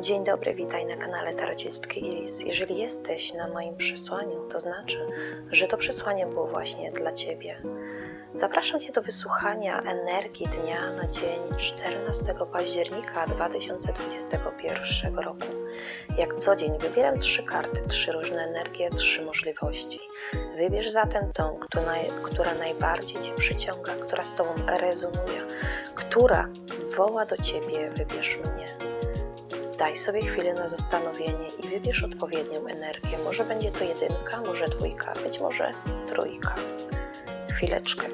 Dzień dobry, witaj na kanale Tarocistki Iris. Jeżeli jesteś na moim przesłaniu, to znaczy, że to przesłanie było właśnie dla Ciebie. Zapraszam Cię do wysłuchania energii dnia na dzień 14 października 2021 roku. Jak co dzień wybieram trzy karty, trzy różne energie, trzy możliwości. Wybierz zatem tą, która, naj, która najbardziej Cię przyciąga, która z Tobą rezonuje, która woła do Ciebie, wybierz mnie. Daj sobie chwilę na zastanowienie i wybierz odpowiednią energię. Może będzie to jedynka, może dwójka, być może trójka. Chwileczkę.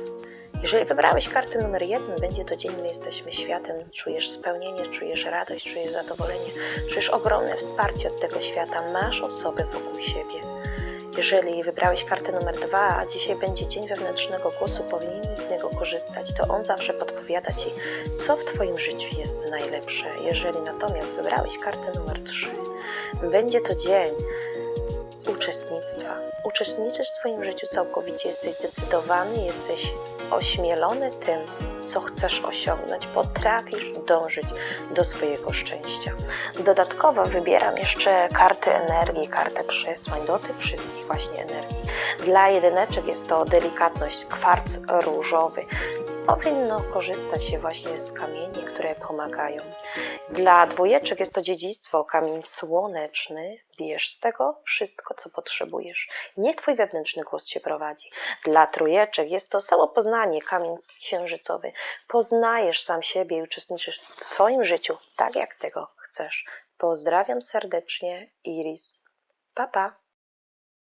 Jeżeli wybrałeś kartę numer jeden, będzie to dzień, my jesteśmy światem, czujesz spełnienie, czujesz radość, czujesz zadowolenie, czujesz ogromne wsparcie od tego świata, masz osoby wokół siebie. Jeżeli wybrałeś kartę numer dwa, a dzisiaj będzie dzień wewnętrznego głosu, powinieneś z niego korzystać, to on zawsze podpowiada ci, co w Twoim życiu jest najlepsze. Jeżeli natomiast wybrałeś kartę numer trzy, będzie to dzień uczestnictwa. Uczestniczysz w swoim życiu całkowicie, jesteś zdecydowany, jesteś ośmielony tym, co chcesz osiągnąć, potrafisz dążyć do swojego szczęścia. Dodatkowo wybieram jeszcze kartę energii, kartę przesłań do tych wszystkich właśnie energii. Dla jedyneczek jest to delikatność, kwarc różowy. Powinno korzystać się właśnie z kamieni, które pomagają. Dla dwójeczek jest to dziedzictwo, kamień słoneczny. Bierz z tego wszystko, co potrzebujesz. Niech Twój wewnętrzny głos Cię prowadzi. Dla trójeczek jest to samopoznanie, kamień księżycowy. Poznajesz sam siebie i uczestniczysz w swoim życiu tak, jak tego chcesz. Pozdrawiam serdecznie, Iris. Pa, pa.